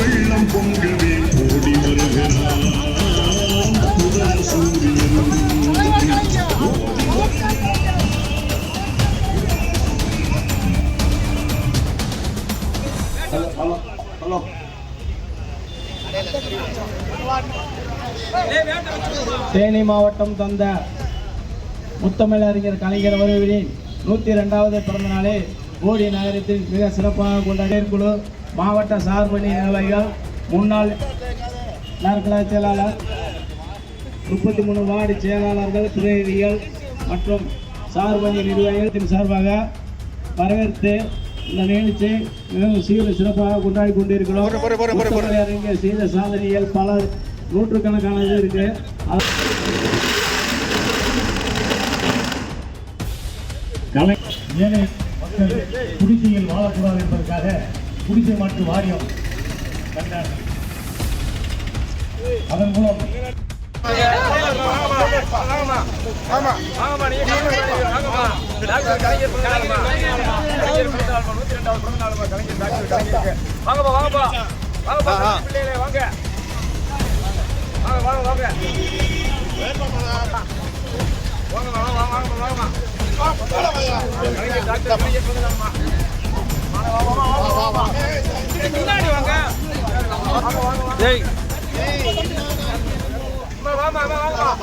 வெள்ளம் பொங்கவே ஓடி வருகிறான் முதல் சூரியன் தேனி மாவட்டம் தந்த முத்தமிழறிஞர் கலைஞர் அவர்களின் நூற்றி ரெண்டாவது பிறந்த நாளை போடி நகரத்தில் மிக சிறப்பாக கொண்ட குழு மாவட்ட சார்பணி நிர்வாகிகள். முன்னாள் நகர செயலாளர் முப்பத்தி மூணு வார்டு செயலாளர்கள் பிரதிநிதிகள் மற்றும் சார்பணி நிர்வாகிகள் சார்பாக வரவேற்று இந்த நிகழ்ச்சி மிகவும் சீர சிறப்பாக கொண்டாடி கொண்டிருக்கிறோம் செய்த சாதனைகள் பல நூற்றுக்கணக்கான இது இருக்கு அது- கலை ஏழை மக்கள் குடிசையில் வாழக்கூடாது என்பதற்காக குடிசை மாற்று வாரியம் அதன் மூலம் வாங்கம்மா நீங்க நூத்தி ரெண்டாவது பிறந்த நாளுமா கலைஞர் டாக்டர் கலைஞருக்கு வாங்கப்பா வாங்கப்பா வாங்கப்பா பிள்ளைகளே வாங்க வாங்க வாங்க வாங்க வாங்க வாங்க வாங்க வாங்க வாங்கம்மா கலைஞர் டாக்டர் கலைஞர் பிறந்த நாளுமா முன்னாடி வாங்க வாங்க வாங்க வாங்க வாமா வாமா வாமா